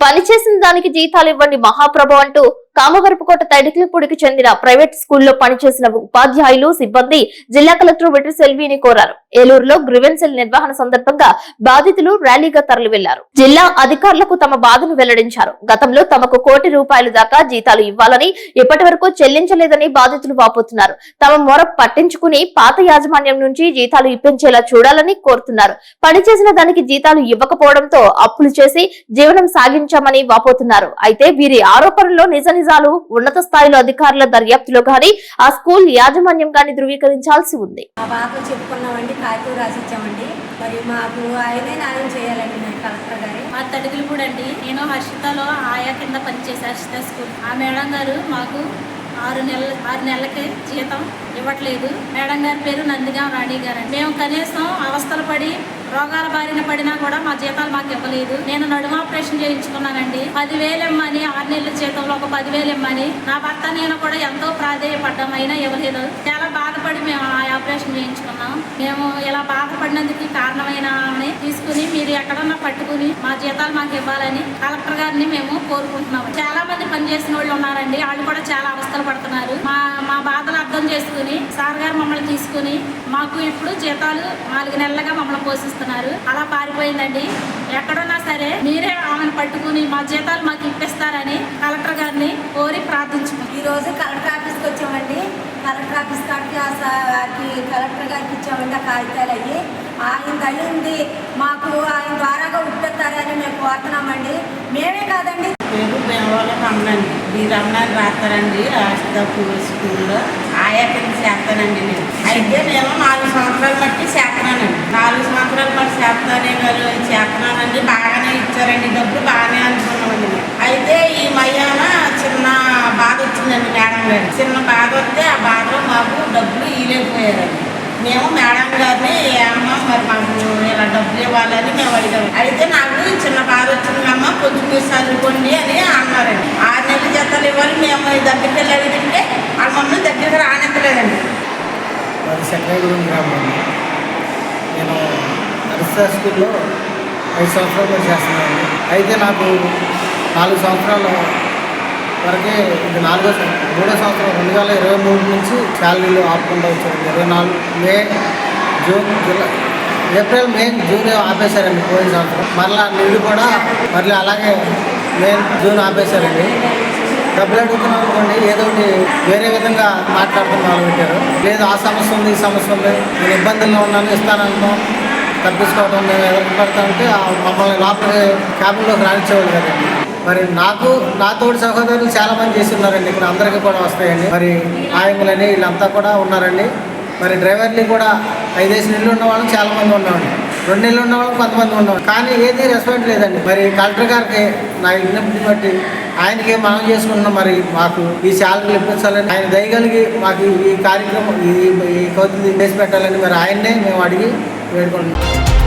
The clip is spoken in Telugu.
పనిచేసిన దానికి జీతాలు ఇవ్వండి మహాప్రభు అంటూ కామవరపుకోట తడికిలపూడికి చెందిన ప్రైవేట్ స్కూల్లో పనిచేసిన ఉపాధ్యాయులు సిబ్బంది జిల్లా కలెక్టర్ వెట్రి సెల్వీని కోరారు. ఏలూరులో గ్రివెన్సెల్ నిర్వహణ సందర్భంగా బాధితులు ర్యాలీగా తరలి వెళ్ళారు జిల్లా అధికారులకు తమ బాధను వెల్లడించారు. గతంలో తమకు కోటి రూపాయల దాకా జీతాలు ఇవ్వాలని ఇప్పటి వరకు చెల్లించలేదని బాధితులు వాపోతున్నారు. తమ మొర పట్టించుకుని పాత యాజమాన్యం నుంచి జీతాలు ఇప్పించేలా చూడాలని కోరుతున్నారు. పనిచేసిన దానికి జీతాలు ఇవ్వకపోవడంతో అప్పులు చేసి జీవనం సాగించామని వాపోతున్నారు. అయితే వీరి ఆరోపణల్లో నిజ నిజాలు ఉన్నత స్థాయిలో అధికారుల దర్యాప్తులో గాని ఆ స్కూల్ యాజమాన్యం గాని ధృవీకరించాల్సి ఉంది. చెప్పుకున్నామండి కాగితం రాసిచ్చామండి. మరి మాకు ఆయనే న్యాయం చేయాలండి కలెక్టర్ గారు. మా తడుగులు అండి నేను హర్షితలో ఆయా కింద పనిచేసే హర్షిత స్కూల్. ఆ మేడం గారు మాకు ఆరు నెలల ఆరు నెలలకి జీతం ఇవ్వట్లేదు. మేడం గారి పేరు నందిగా రాణి గారు మేము కనీసం అవస్థలు పడి రోగాల బారిన పడినా కూడా మా జీతాలు మాకు ఇవ్వలేదు. నేను నడుమ ఆపరేషన్ చేయించుకున్నానండి. పదివేలు ఇమ్మని ఆరు నెలల జీతంలో ఒక పదివేలు ఇమ్మని నా భర్త నేను కూడా ఎంతో ప్రాధేయపడ్డాం అయినా ఇవ్వలేదు. చాలా బాధపడి మేము ఆ ఆపరేషన్ చేయించుకున్నాం. మేము ఇలా బాధపడినందుకు కారణమైన ఎక్కడన్నా పట్టుకుని మా జీతాలు మాకు ఇవ్వాలని కలెక్టర్ గారిని మేము కోరుకుంటున్నాము. చాలా మంది పనిచేసిన వాళ్ళు ఉన్నారండి. వాళ్ళు కూడా చాలా అవస్థలు పడుతున్నారు. మా మా బాధలు అర్థం చేసుకుని సార్ గారు మమ్మల్ని తీసుకుని మాకు ఇప్పుడు జీతాలు నాలుగు నెలలుగా మమ్మల్ని పోషిస్తున్నారు. అలా పారిపోయిందండి. ఎక్కడున్నా సరే మీరే ఆమెను పట్టుకుని మా జీతాలు మాకు ఇప్పిస్తారని కలెక్టర్ గారిని కోరి ప్రార్థించుకుంటున్నాం. ఈ రోజు కలెక్టర్ కలెక్టర్ ఆఫీస్ కలెక్టర్ గారికి ఇచ్చామంటే కాగితాలు అయ్యి ఆయన అయ్యింది మాకు ఆయన ద్వారాగా ఉట్టేస్తారని మేము కోరుతున్నామండి. మేమే కాదండి. పేరు బెంగళూరు రమణండి. మీరు రమణాన్ని రాస్తారండి. రాష్ట్రపూర్ స్కూల్లో. ఆయా కింద చేస్తానండి నేను. అయితే నేను నాలుగు సంవత్సరాలు బట్టి చేస్తున్నానండి. నాలుగు సంవత్సరాలు బట్టి చేస్తానే గారు చేస్తున్నానండి. బాగానే ఇచ్చారండి. డబ్బులు బాగానే అనుకున్నామండి అయితే ఈ మధ్యాహ్న చిన్న బాధ వచ్చిందండి మేడం గారు చిన్న బాధ వస్తే ఆ బాధలో మాకు డబ్బులు ఇవ్వలేకపోయారండి మేము మేడం గారిని అమ్మ మరి మాకు ఇలా డబ్బులు ఇవ్వాలని మేము అడిగాము అయితే నాకు చిన్న బాధ వచ్చిందమ్మ కొంచెం మీరు చదువుకోండి అని అన్నారండి. ఆరు నెలలు జతలు ఇవ్వాలి మేము దగ్గరికి వెళ్ళి అడిగితే ఆ మమ్మల్ని దగ్గరికి రానివ్వలేదండి. అది శంకరగూడెం గ్రామం నేను అరిస్తా స్కూల్లో ఐదు సంవత్సరాలు చేస్తున్నాను అయితే నాకు నాలుగు సంవత్సరాలు వరకే ఇది నాలుగో సం- మూడో సంవత్సరం రెండు వేల ఇరవై మూడు నుంచి శాలరీలు ఆపకుండా వచ్చారు ఇరవై నాలుగు May June July April May June ఆపేశారండి పోయిన సంవత్సరం. మరలా నీళ్ళు కూడా మరలా అలాగే మే జూన్ ఆపేశారండి. డబ్బులు అడుగుతున్నాం అనుకోండి ఏదో ఒకటి వేరే విధంగా మాట్లాడుతున్నారు మొదలుపెట్టారు లేదు ఆ సమస్య ఉంది ఈ సమస్య ఉంది నేను ఇబ్బందుల్లో ఉన్నాను ఇస్తానంటాం తప్పించుకోవడం మేము ఎదురు ఉంటే ఆ మమ్మల్ని లోపల క్యాబిన్లోకి రానిచ్చేవాళ్ళు కదండి. మరి నాకు నా తోటి సహోదరులు చాలా మంది ఇక్కడ అందరికీ కూడా వస్తాయండి. మరి ఆయములని వీళ్ళంతా కూడా ఉన్నారండి. మరి డ్రైవర్ని కూడా ఐదేసి నెలలు ఉన్న వాళ్ళు చాలా మంది ఉన్నామండి. రెండు నెలలు ఉన్న కొంతమంది ఉన్నాం కానీ ఏది రెస్పాండ్ లేదండి. మరి కలెక్టర్ గారికి నా విజ్ఞప్తిని బట్టి ఆయనకి మనం చేసుకుంటున్నాం. మరి మాకు ఈ శాలరీలు ఇప్పించాలని ఆయన దయగలిగి మాకు ఈ కార్యక్రమం ఈ ఈ కౌతులు చేసి పెట్టాలని మరి ఆయన్నే మేము అడిగి వేడుకుంటున్నాం.